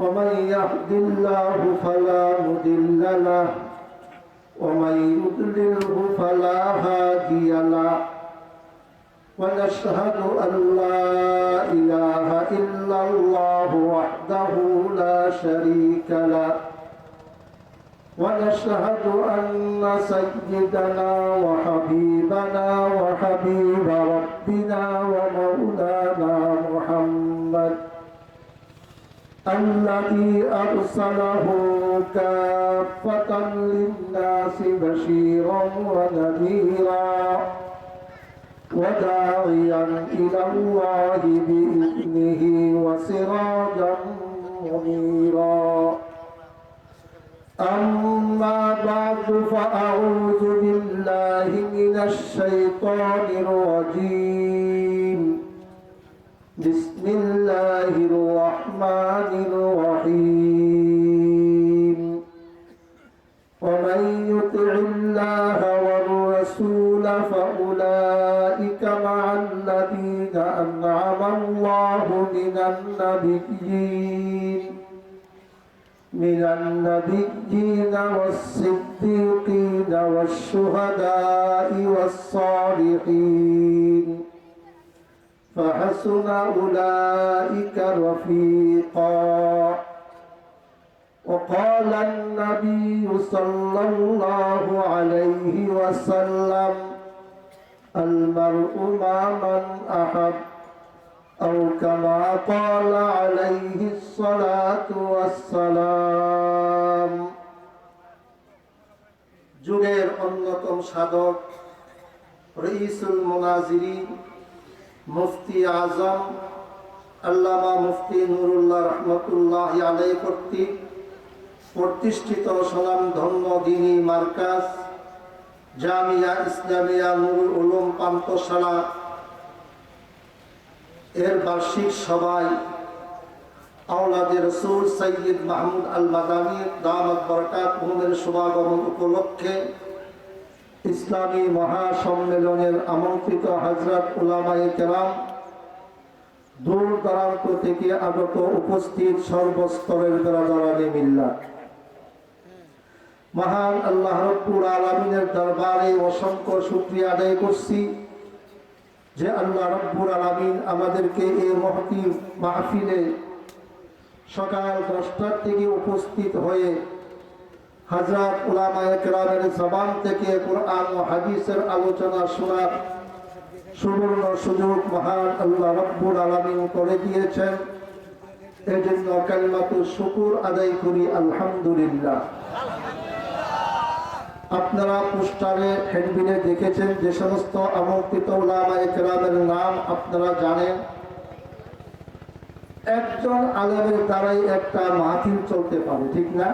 ومن يهد الله فلا مضل له ومن يضلله فلا هادي له. ونشهد أن لا إله إلا الله وحده لا شريك له. ونشهد أن سيدنا وحبيبنا وحبيب ربنا ومولانا الذي أرسله كافة للناس بشيرا ونذيرا وداعيا إلى الله بإذنه وسراجا منيرا. أما بعد فأعوذ بالله من الشيطان الرجيم. بسم الله الرحمن الرحيم. ومن يطع الله والرسول فأولئك مع الذين أنعم الله من النبيين. من النبيين والصديقين والشهداء والصالحين. فحسن أولئك رفيقا وقال النبي صلى الله عليه وسلم المرء مع من أحب أو كما قال عليه الصلاة والسلام যুগের অন্যতম সাধক রইসুল মোনাজিরিন মুফতি আজম, আল্লামা মুফতি নুরুল্লাহ রহমতুল্লাহ আলাই কর্তৃক প্রতিষ্ঠিত সনাম ধন্য দিনী মার্কাজ জামিয়া ইসলামিয়া নুরুল উলুম পান্তশালা এর বার্ষিক সভায় আওলাদে রসুল সৈয়দ মাহমুদ আল মাদানী দামত বরকাত হুমের শুভাগমন উপলক্ষে ইসলামী মহাসম্মেলনের আমন্ত্রিত হজরত উলামায়ে কেরাম, দূর দূরান্ত থেকে আগত উপস্থিত সর্বস্তরের বেড়াদারানে মিল্লা। মহান আল্লাহ রব্বুল আলমিনের দরবারে অসংখ্য শুক্রিয়া আদায় করছি যে আল্লাহ রব্বুল আলমিন আমাদেরকে এই মহতি মাহফিলে সকাল দশটার থেকে উপস্থিত হয়ে হাজরাত উলামায়ে কেরামের জবান থেকে কোরআন ও হাদিসের আলোচনা শোনার সুবর্ণ সুযোগ মহান আল্লাহ রব্বুল আলমিন করে দিয়েছেন। এজন্য কালিমাতু শুকুর আদায় করি, আলহামদুলিল্লাহ। আপনারা পোস্টারে হেডবিনে দেখেছেন যে সমস্ত আমন্ত্রিত উলামায়ে কেরামের নাম আপনারা জানেন। একজন আলেমের দ্বারাই একটা মাহফিল চলতে পারে, ঠিক না?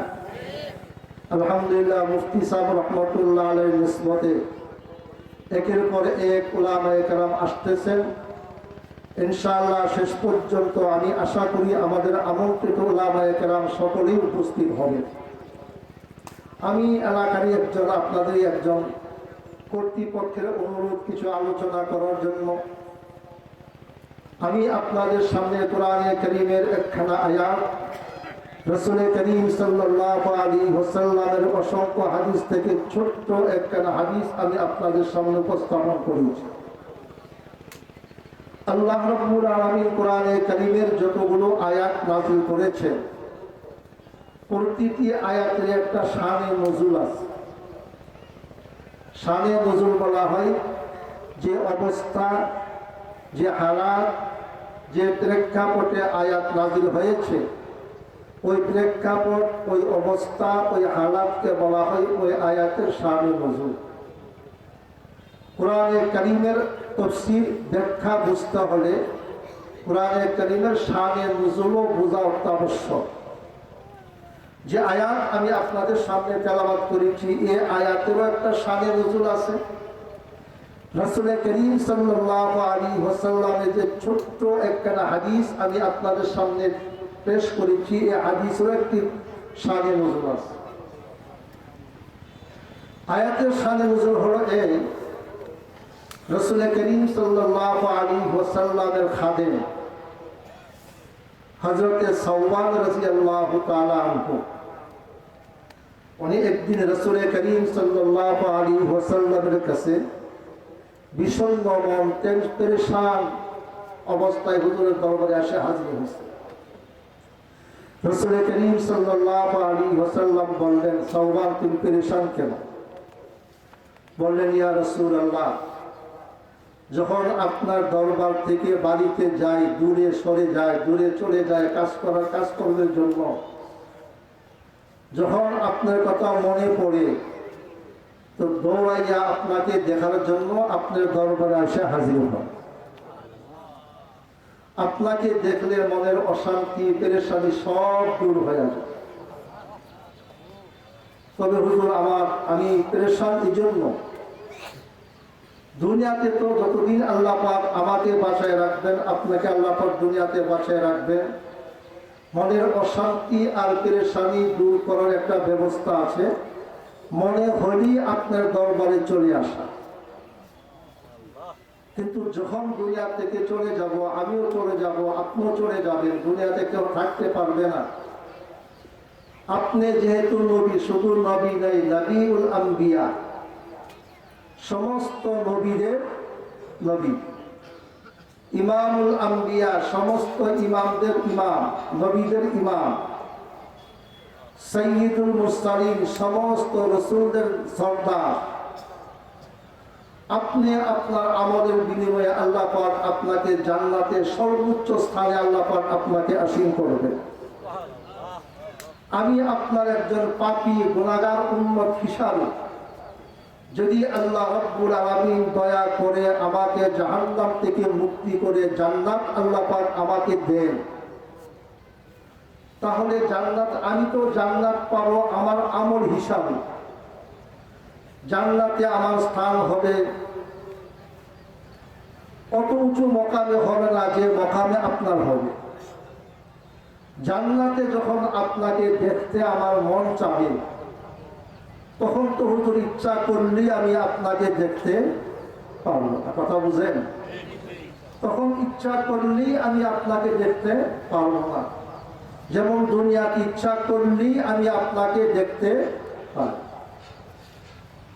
আলহামদুলিল্লাহ, মুফতি সাহেব রহমতুল্লাহ আলের নিসবতে একের পর এক ওলামায় কালাম আসতেছেন। ইনশাআল্লাহ শেষ পর্যন্ত আমি আশা করি আমাদের আমন্ত্রিত ওলামায় কালাম সকলেই উপস্থিত হবে। আমি এলাকারই একজন, আপনাদেরই একজন কর্তৃপক্ষের অনুরোধ কিছু আলোচনা করার জন্য। আমি আপনাদের সামনে কোরআনে করিমের একখানা আয়াত রসুল করিম হোসাল্লামের অসংখ্য হাদিস থেকে ছোট্ট একখানা হাদিস আমি আপনাদের সামনে উপস্থাপন করেছি। আল্লাহ রব্বুল আলমিন কোরআনে করিমের যতগুলো আয়াত নাজিল করেছেন, প্রতিটি আয়াতের একটা শানে নজুল আছে। শানে নজুল বলা হয় যে অবস্থা, যে হালাত, যে প্রেক্ষাপটে আয়াত নাজিল হয়েছে ওই প্রেক্ষাপট ওই অবস্থা, ওই হালাতকে বলা হয় ওই আয়াতের শানে নজুল কোরআনে করিমের তফসির ব্যাখ্যা বুঝতে হলে কোরআনে করিমের শানে নজুলও বোঝা অত্যাবশ্যক। যে আয়াত আমি আপনাদের সামনে তেলাবাদ করেছি, এ আয়াতেরও একটা সানে নজুল আছে। রাসুল করিম সাল্লাহ আলী ওসাল্লামের যে ছোট্ট একখানা হাদিস আমি আপনাদের সামনে পেশ করেছি এই হাদিসেরও একটি সানে নজুল আছে। আয়াতের সানে নজুল হলো এই, রসুল করিম সাল্লাহ আলী ওসাল্লামের খাদেম হজরতে সৌবান রাজি আল্লাহ আনহু। উনি একদিন রসুল করিম সাল্লাহ আলী ওসাল্লামের কাছে বিষণ্ণ মন পেরেশান অবস্থায় হুজুরের দরবারে এসে হাজির হয়েছে। রসুল করিম সাল্লাহ আলী ওসাল্লাম বললেন সৌবান তুমি পেরেশান কেন? বললেন, ইয়া রসুল আল্লাহ যখন আপনার দরবার থেকে বাড়িতে যাই, দূরে সরে যায় দূরে চলে যায় কাজ করার কাজ কাজকর্মের জন্য, যখন আপনার কথা মনে পড়ে, তো দৌড়াইয়া আপনাকে দেখার জন্য আপনার দরবারে এসে হাজির হন আপনাকে দেখলে মনের অশান্তি, পেরেশানি সব দূর হয়ে যাবে। তবে হুজুর, আমার, আমি পেরেশান এই জন্য দুনিয়াতে তো যতদিন আল্লাহ পাক আমাকে বাঁচায় রাখবেন, আপনাকে আল্লাহ পাক দুনিয়াতে বাঁচায় রাখবেন, মনের অশান্তি আর পেরেশানি দূর করার একটা ব্যবস্থা আছে। মনে হলেই আপনার দরবারে চলে আসা। কিন্তু যখন দুনিয়া থেকে চলে যাব, আমিও চলে যাব, আপনিও চলে যাবেন, দুনিয়াতে কেউ থাকতে পারবে না। আপনি যেহেতু নবী, শুধু নবী নেই নবীউল আম্বিয়া। সমস্ত নবীদের নবী। ইমামুল আম্বিয়া, সমস্ত ইমামদের ইমাম, নবীদের ইমাম। সৈয়দুল মুস্তালিম সমস্ত রসুলদের সর্দার। আপনি আপনার আমলের বিনিময়ে আল্লাহ পাক আপনাকে জান্নাতের সর্বোচ্চ স্থানে আল্লাহ পাক আপনাকে আসীন করবে আমি আপনার একজন পাপী গুণাগার উন্মত হিসাবে যদি আল্লাহ রব্বুল আলামিন দয়া করে আমাকে জাহান্নাম থেকে মুক্তি করে জান্নাত আল্লাহ পাক আমাকে দেন, তাহলে জান্নাত, আমি তো জান্নাত পাবো আমার আমল হিসাবে। জান্নাতে আমার স্থান হবে। অত উঁচু মকামে হবে না, যে মকামে আপনার হবে। জান্নাতে যখন আপনাকে দেখতে আমার মন চাবে, তখন তো হুজুর ইচ্ছা করলেই আমি আপনাকে দেখতে পারব না। কথা বুঝেন? তখন ইচ্ছা করলেই আমি আপনাকে দেখতে পারব না। যেমন দুনিয়াকে ইচ্ছা করলেই আমি আপনাকে দেখতে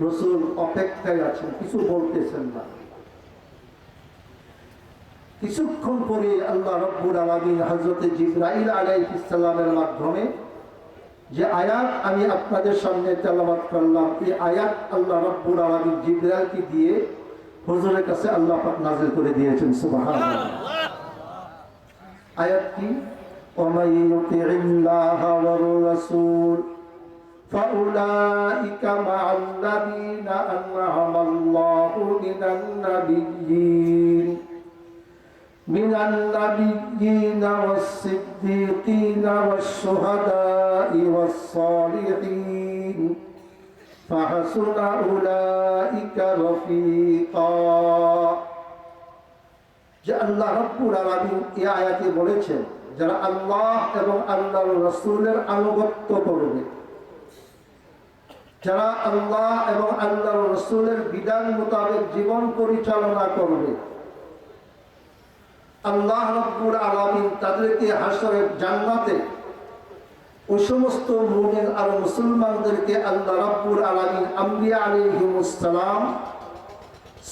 রসুল অপেক্ষায় আছেন কিছু বলতেছেন না কিছুক্ষণ পরে আল্লাহ রব্বুল আলমিন হজরত জিব্রাইল আলাইহিস সালামের মাধ্যমে যে আয়াত আমি আপনাদের সামনে তেলাবাদ করলাম এই আয়াত আল্লাহ রব্বুর আলমী জিব্রাইলকে দিয়ে হুজুরের কাছে আল্লাহ পাক নাজিল করে দিয়েছেন সুবহানাল্লাহ আয়াত কি ومن يطع الله والرسول فأولئك مع الذين أنعم الله من النبيين من النبيين والصديقين والشهداء والصالحين فحسن أولئك رفيقا যে আল্লাহ রব্বুল আলামিন এই আয়াতে বলেছেন যারা আল্লাহ এবং আল্লাহর রসুলের আনুগত্য করবে যারা আল্লাহ এবং আল্লাহ রসুলের বিধান মোতাবেক জীবন পরিচালনা করবে। আল্লাহ রব্বুল আলমিন তাদেরকে হাসরের জান্নাতে ওই সমস্ত মুমিন আর মুসলমানদেরকে আল্লাহ রব্বুল আলমিন আম্বিয়া আলিহিমুসালাম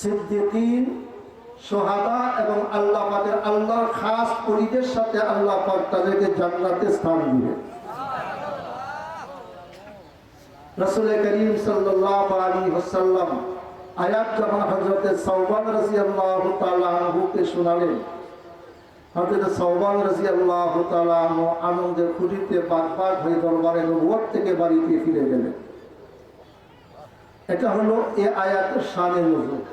সিদ্দিকিন, সোহাদা এবং আল্লাহ পাকের আল্লাহর খাস পরিদের সাথে আল্লাহ পাক তাদেরকে জান্নাতে স্থান দিবে রসুল করিম ওয়াসাল্লাম আয়াত যখন হযরতে সাওবান রাদিয়াল্লাহু তাআলা আনহুকে শোনালেন, হযরত সাওবান রাদিয়াল্লাহু তাআলা আনহু আনন্দের খুশিতে বাগবাগ হয়ে দরবারে নবুয়ত থেকে বাড়িতে ফিরে গেলেন। এটা হলো এ আয়াতের শানে নজরুল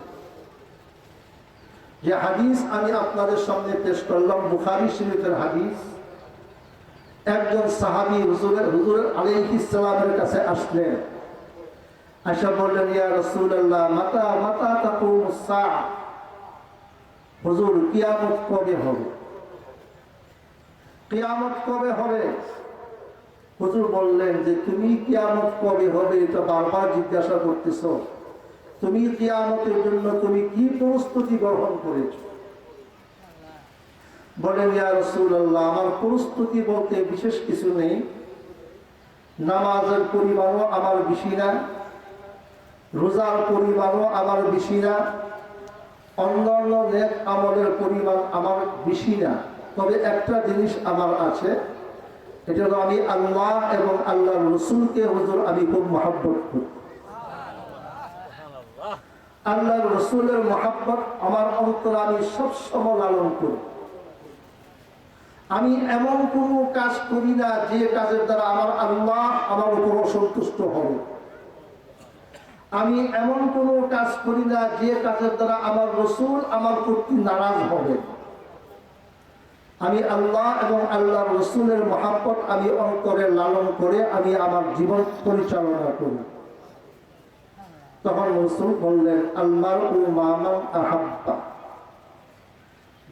যে হাদিস আমি আপনাদের সামনে পেশ করলাম, বুখারী শরীফের হাদিস। একজন সাহাবী হুজুরের, হুজুর আলাইহিস সালামের কাছে আসলেন। আশা বললেন, ইয়া রাসূলুল্লাহ, মাতা মাতা তাকুমুস সাআ হুজুর, কিয়ামত কবে হবে? কিয়ামত কবে হবে? হুজুর বললেন যে, তুমি কিয়ামত কবে হবে এটা বারবার জিজ্ঞাসা করতেছ। তুমি কিয়ামতের জন্য তুমি কি প্রস্তুতি গ্রহণ করেছ? বলেন আমার প্রস্তুতি বলতে বিশেষ কিছু নেই। নামাজের পরিমাণও আমার বেশি না, রোজার পরিমাণও আমার বেশি না, অন্যান্য নেক আমলের পরিমাণ আমার বেশি না। তবে একটা জিনিস আমার আছে এটা হলো আমি আল্লাহ এবং আল্লাহ রসুলকে হুজুর আমি খুব মহাব্বত করি। আল্লাহ রসুলের মহাব্বত আমার অন্তর আমি সবসময় লালন করি। আমি এমন কোনো কাজ করি না যে কাজের দ্বারা আমার আল্লাহ আমার উপর অসন্তুষ্ট হবে আমি এমন কোনো কাজ করি না যে কাজের দ্বারা আমার রসুল আমার প্রতি নারাজ হবে আমি আল্লাহ এবং আল্লাহ রসুলের মহাব্বত আমি অন্তরে লালন করে আমি আমার জীবন পরিচালনা করি। তখন রসুল বললেন আল্লাহর ও মামান আহাব্বা।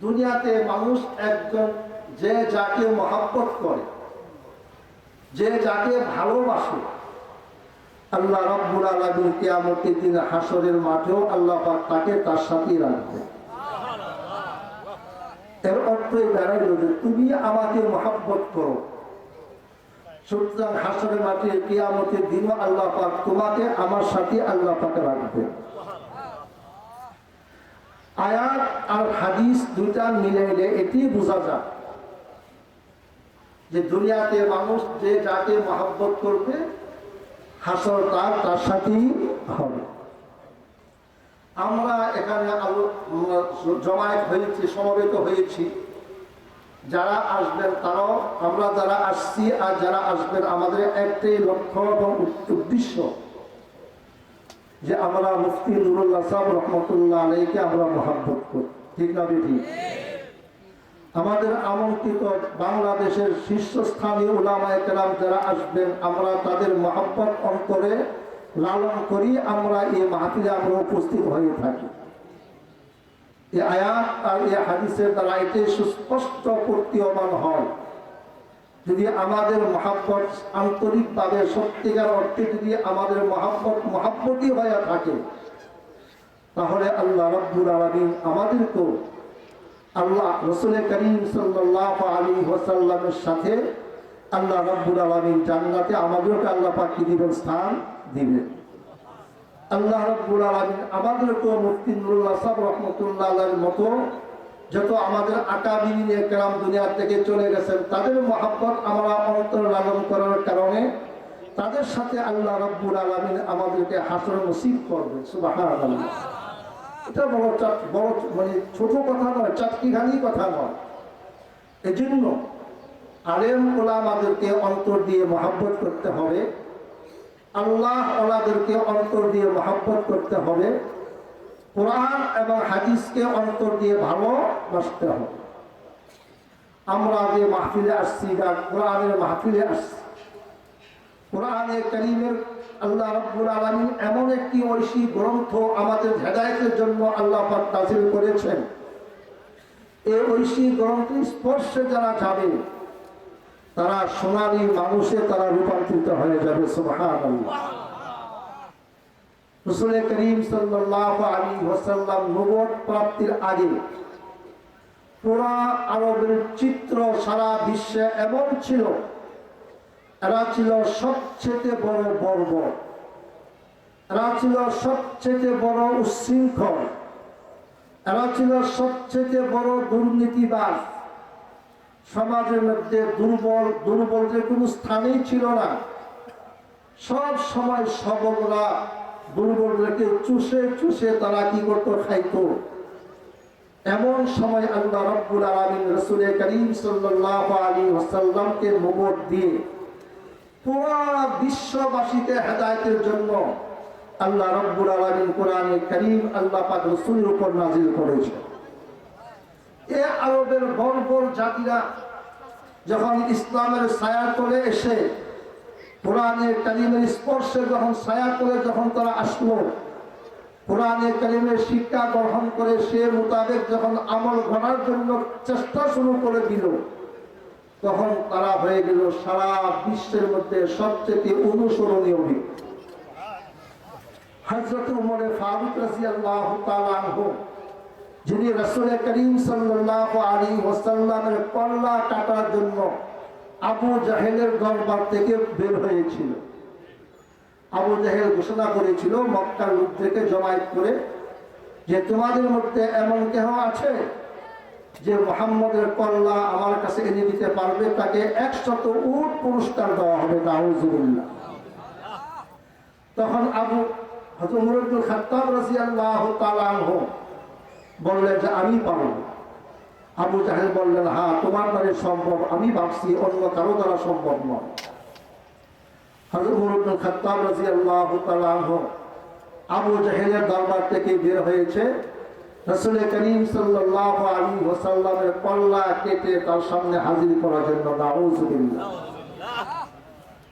দুনিয়াতে মানুষ একজন যে যাকে মহাব্বত করে, যে যাকে ভালোবাসে, আল্লাহ রব্বুল আলমীর কেয়ামতের দিন হাসরের মাঠেও আল্লাহ তাকে তার সাথেই রাখবে এর অর্থ এই দাঁড়াইল যে তুমি আমাকে মহাব্বত করো। সুতরাং হাসরের মাঠে কেয়ামতের দিনও আল্লাহ পাক তোমাকে আমার সাথে আল্লাহ পাকে রাখবে আয়াত আর হাদিস দুইটা মিলাইলে এটি বোঝা যায়। যে দুনিয়াতে মানুষ যে যাকে মহাব্বত করবে, হাসর তার তার সাথেই হবে। আমরা এখানে আলো জমায়েত হয়েছি, সমবেত হয়েছি। যারা আসবেন তারাও, আমরা যারা আসছি আর যারা আসবেন, আমাদের একটাই লক্ষ্য এবং উদ্দেশ্য যে আমরা মুফতি নুরুল্লাহ সাহেব রহমতুল্লাহ আলাইকে আমরা মহাব্বত করি। ঠিক না ঠিক আমাদের আমন্ত্রিত বাংলাদেশের শীর্ষস্থানীয় উলামায় কেরাম যারা আসবেন, আমরা তাদের মহাব্বত অন্তরে লালন করি, আমরা এই মাহফিলে আমরা উপস্থিত হয়ে থাকি। এই আয়াত আর এই হাদিসের দ্বারা এটাই সুস্পষ্ট প্রতীয়মান হয়। যদি আমাদের মহাব্বত আন্তরিকভাবে, সত্যিকার অর্থে যদি আমাদের মহাব্বত মহাব্বতই হয়ে থাকে, তাহলে আল্লাহ রব্বুল আলমিন আমাদেরকেও আল্লাহ রসুল করিম সাল্লাহ আলী ওসাল্লামের সাথে আল্লাহ রব্বুল আলমিন জান্নাতে আমাদেরকে আল্লাহ পাকি দিবেন? স্থান দিবেন। আল্লাহ রব্বুল আলমিন আমাদেরকেও মুফতি নুরুল্লাহ সাহ রহমতুল্লাহ মতো যত আমাদের আকাবিন একরাম দুনিয়া থেকে চলে গেছেন, তাদের মহাব্বত আমরা অন্তর লালন করার কারণে তাদের সাথে আল্লাহ রব্বুল আলমিন আমাদেরকে হাসর নসিব করবে সুবাহ এটা বড় চাট, বড় মানে ছোট কথা নয়, চাটকিখানি কথা নয়। এই জন্য আলেম ওলামাদেরকে অন্তর দিয়ে মহাব্বত করতে হবে। আল্লাহ ওলাদেরকে অন্তর দিয়ে মহাব্বত করতে হবে। কোরআন এবং হাদিসকে অন্তর দিয়ে ভালোবাসতে হবে। আমরা যে মাহফিলে আসছি, বা কোরআনের মাহফিলে আসছি কোরআনে করিমের আল্লাহ রব্বুল আলমিন এমন একটি ঐশী গ্রন্থ আমাদের হেদায়তের জন্য আল্লাহ পাক নাজিল করেছেন। এই ঐশী গ্রন্থ স্পর্শে যারা যাবে, তারা সোনালী মানুষে তারা রূপান্তরিত হয়ে যাবে সুবহান রসুল করিম সাল্লাহ আলী ওসাল্লাম নবদ প্রাপ্তির আগে পুরা আরবের চিত্র সারা বিশ্বে এমন ছিল এরা ছিল সবচেয়ে বড় বর্ব এরা ছিল সবচেয়ে বড় উচ্ছৃঙ্খল। এরা ছিল সবচেয়ে বড় দুর্নীতিবাস সমাজের মধ্যে দুর্বল দুর্বলদের কোনো স্থানেই ছিল না। সব সময় সবলরা দুর্বলদেরকে চুষে চুষে তারা কি করতো, খাইতো। এমন সময় আল্লাহ রব্বুল আলামিন রাসূল করিম সাল্লাল্লাহু আলাইহি ওয়াসাল্লামকে নবুয়ত দিয়ে পুরো বিশ্ববাসীকে হেদায়েতের জন্য আল্লাহ রব্বুল আলামিন কোরআনে করিম আল্লাহ পাক রাসূলের উপর নাজিল করেছে এ আরবের বর্বর জাতিরা যখন ইসলামের ছায়া তলে এসে কোরআনে কালিমের স্পর্শে যখন ছায়া করে যখন তারা আসলো, কোরআনে কালিমের শিক্ষা গ্রহণ করে সে মোতাবেক যখন আমল গড়ার জন্য চেষ্টা শুরু করে দিল তখন তারা হয়ে গেল সারা বিশ্বের মধ্যে সবচেয়ে অনুসরণীয় ব্যক্তি হজরত উমরে ফারুক রাজিয়াল্লাহু তাআলা আনহু, যিনি রাসূল করিম সাল্লাল্লাহু আলাইহি ওয়াসাল্লামের কল্লা কাটার জন্য আবু জাহেলের দরবার থেকে বের হয়েছিল। আবু জাহেল ঘোষণা করেছিল, মক্কার লোকদেরকে জমায়েত করে যে তোমাদের মধ্যে এমন কেহ আছে যে মোহাম্মদের কল্লা আমার কাছে এনে দিতে পারবে, তাকে একশত উট পুরস্কার দেওয়া হবে, নাউজুবিল্লাহ। তখন আবু হজরতুল খাত্তাব রাদিয়াল্লাহু তাআলা আনহু বললেন যে, আমি পারব। আবু জাহেল বললেন হ্যাঁ তোমার দ্বারা সম্ভব, আমি ভাবছি অন্য কারও দ্বারা সম্ভব নয়। ইবনে খাত্তাব রাদিয়াল্লাহু তাআলা আনহু আবু জাহেলের দরবার থেকে বের হয়েছে। রাসূল করিম ওয়াসাল্লামের কল্লা কেটে তার সামনে হাজির করার জন্য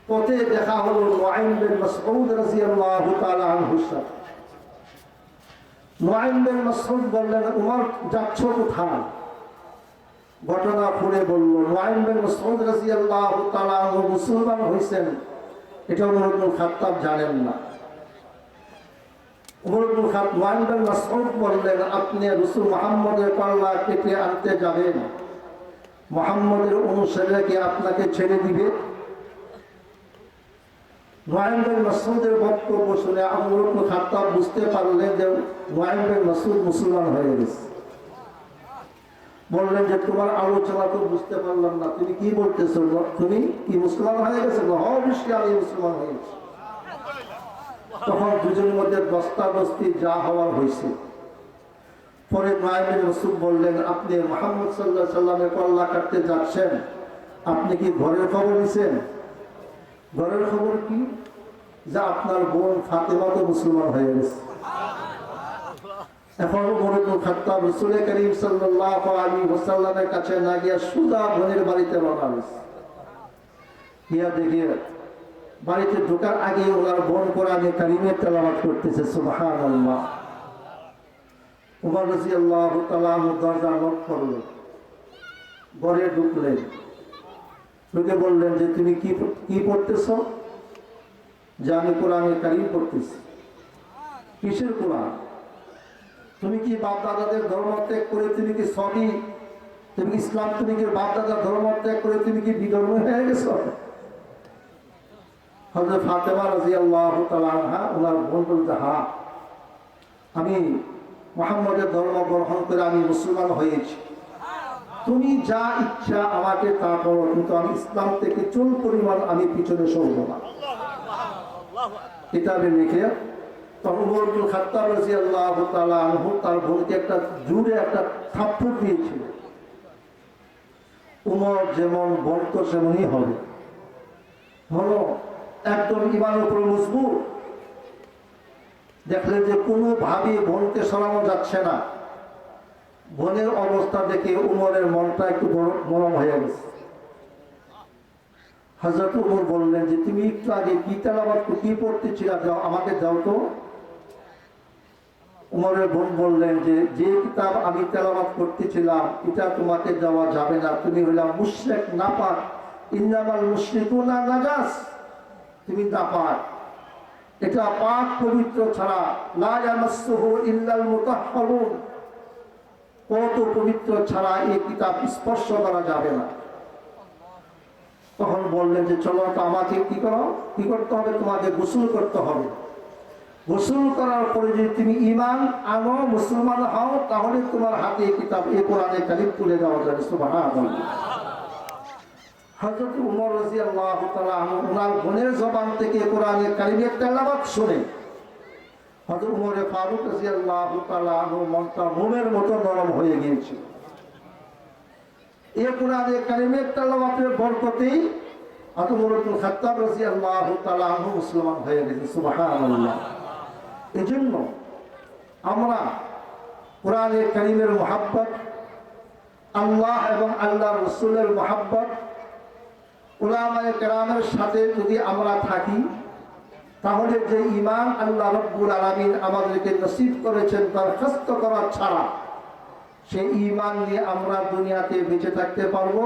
পথে দেখা হলো বিন মাসউদ রাদিয়াল্লাহু তাআলা বিন মাসউদ বললেন, উমর, যাচ্ছ কোথায়? ঘটনা পড়ে বলল নুআইম বিন মাসউদ রাদিয়াল্লাহু তাআলা মুসলমান হইছেন। এটা উমর ইবনে খাত্তাব জানেন না Umar Ibn Khattab Nuaim bin Masud আপনি কল্লা কেটে আনতে যাবেন। আপনাকে ছেড়ে দিবে? বুঝতে পারলেন যে মুসলমান হয়ে গেছে। বললেন যে, তোমার আলোচনা তো বুঝতে পারলাম না। তুমি কি বলতেছো? তুমি কি মুসলমান হয়ে গেছে? অবশ্যই আমি মুসলমান হয়ে তখন দুজনের মধ্যে দস্তা দস্তি যা হওয়ার হয়েছে। পরে নোয়াইম বিন বললেন, আপনি মোহাম্মদ সাল্লাহ সাল্লামের কল্লা কাটতে যাচ্ছেন। আপনি কি ঘরের খবর নিছেন? ঘরের খবর কি? যে আপনার বোন ফাতেমা তো মুসলমান হয়ে গেছে। এখন মরুদুল খাত্তাব রসুল করিম সাল্লাল্লাহু আলাইহি ওয়াসাল্লামের কাছে না গিয়া সুদা বোনের বাড়িতে রওনা হয়েছে। গিয়া দেখিয়ে বাড়িতে ঢোকার আগে ওনার বোন কোরআনে কারিমের তেলাওয়াত করতেছে, সুবহানাল্লাহ। উমর রাদিয়াল্লাহু তাআলা আনহু দরজা নক করল ঘরে ঢুকলেন। লোকে বললেন যে, তুমি কি কি পড়তেছ? যে আমি কোরআনে কারিম পড়তেছি। কিসের কোরআন? তুমি কি বাপ দাদাদের ধর্ম ত্যাগ করে তুমি কি সবই, তুমি ইসলাম তুমি কি বাপ দাদার ধর্ম ত্যাগ করে তুমি কি বিধর্ম হয়ে গেছ? হজরত ফাতেমা রাজি আল্লাহ হা ওনার বোন বলতে হা আমি মোহাম্মদের ধর্ম গ্রহণ করে আমি মুসলমান হয়েছি। তুমি যা ইচ্ছা আমাকে তা করো কিন্তু আমি ইসলাম থেকে চুল পরিমাণ আমি পিছনে সরব না। কিতাবে লিখে তখন উমরুল খাত্তাব রাদিয়াল্লাহু তাআলা আনহু তার বোনকে একটা জুড়ে একটা থাপ্পড় দিয়েছিল। উমর যেমন বন্ত সেমনই হবে। হলো একদম ইমানের উপর মজবুত দেখলেন যে কোনোভাবে বোনকে সরানো যাচ্ছে না। বোনের অবস্থা দেখে উমরের মনটা একটু নরম হয়ে গেছে। হজরত উমর বললেন যে, তুমি একটু আগে কি তেলাবাদ কি পড়তেছিলা? যাও, আমাকে দাও তো। উমরের বোন বললেন যে যে কিতাব আমি তেলাবাদ করতেছিলাম, এটা তোমাকে দেওয়া যাবে না। তুমি হইলাম মুশরেক, নাপাক। ইন্নামাল মুশরিকুনা নাজাস। তুমি নাপাক এটা পাক পবিত্র ছাড়া ইল্লাল মুতাহহারুন। কত পবিত্র ছাড়া এই কিতাব স্পর্শ করা যাবে না। তখন বললেন যে, চলো তো আমাকে কি করো? কি করতে হবে? তোমাকে গোসল করতে হবে। গোসল করার পরে যদি তুমি ইমান আনো, মুসলমান হও, তাহলে তোমার হাতে এই কিতাব, এই কোরআনে কালিম তুলে দেওয়া যাবে। সুবহানাল্লাহ। হজরত উমর রাজি আল্লাহ ওনার বোনের জবান থেকে কোরআনে কারিমের তেলাবাত শুনে হজরত উমরে ফারুক রাজি আল্লাহ মনটা মোমের মতো নরম হয়ে গিয়েছিল। এ কোরআনে কারিমের তেলাবাতের বরকতেই হজরত উমরুল খাত্তাব রাজি আল্লাহ মুসলমান হয়ে গেছে, সুবহানাল্লাহ। এজন্য আমরা কোরআনে কারিমের মোহাব্বত, আল্লাহ এবং আল্লাহ রসুলের মোহাব্বত উলামায়ে কেরামের সাথে যদি আমরা থাকি, তাহলে যে ইমান আল্লাহ রব্বুল আলমিন আমাদেরকে নসিব করেছেন, দরখাস্ত করা ছাড়া সেই ইমান নিয়ে আমরা দুনিয়াতে বেঁচে থাকতে পারব।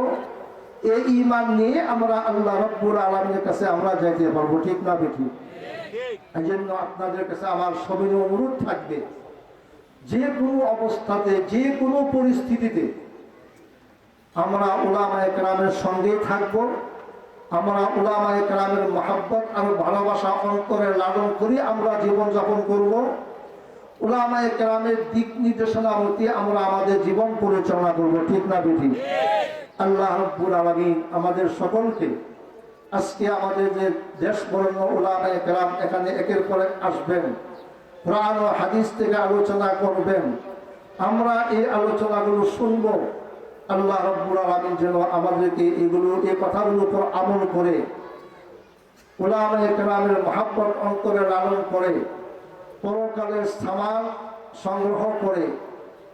এই ইমান নিয়ে আমরা আল্লাহ রব্বুল আলমীর কাছে আমরা যাইতে পারব, ঠিক না বেঠিক এই জন্য আপনাদের কাছে আমার সবিনয় অনুরোধ থাকবে, যে কোনো অবস্থাতে, যে কোনো পরিস্থিতিতে আমরা ওলামা একরামের সঙ্গে থাকব। আমরা ওলামা একরামের মহাব্বত আর ভালোবাসা অন্তরে লালন করি, আমরা জীবনযাপন করব। ওলামা একরামের দিক নির্দেশনা মতে আমরা আমাদের জীবন পরিচালনা করব, ঠিক না বেঠিক? আল্লাহ রব্বুল আলমিন আমাদের সকলকে আজকে আমাদের যে দেশ বরণ্য ওলামা একরাম এখানে একের পর আসবেন, কোরআন ও হাদিস থেকে আলোচনা করবেন। আমরা এই আলোচনাগুলো শুনব আল্লাহ রব্বুল আলমিন যেন আমাদেরকে এগুলো এই কথাগুলোর উপর আমল করে অন্তরে লালন করে, পরকালের স্থান সংগ্রহ করে,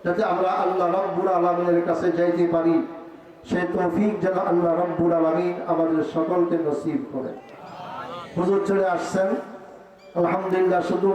যাতে আমরা আল্লাহ রব্বুল আলমিনের কাছে যাইতে পারি। সেই তৌফিক যেন আল্লাহ রব্বুল আলমিন আমাদের সকলকে নসিব করে। হুজুর চলে আসছেন। আলহামদুলিল্লাহ, শুধু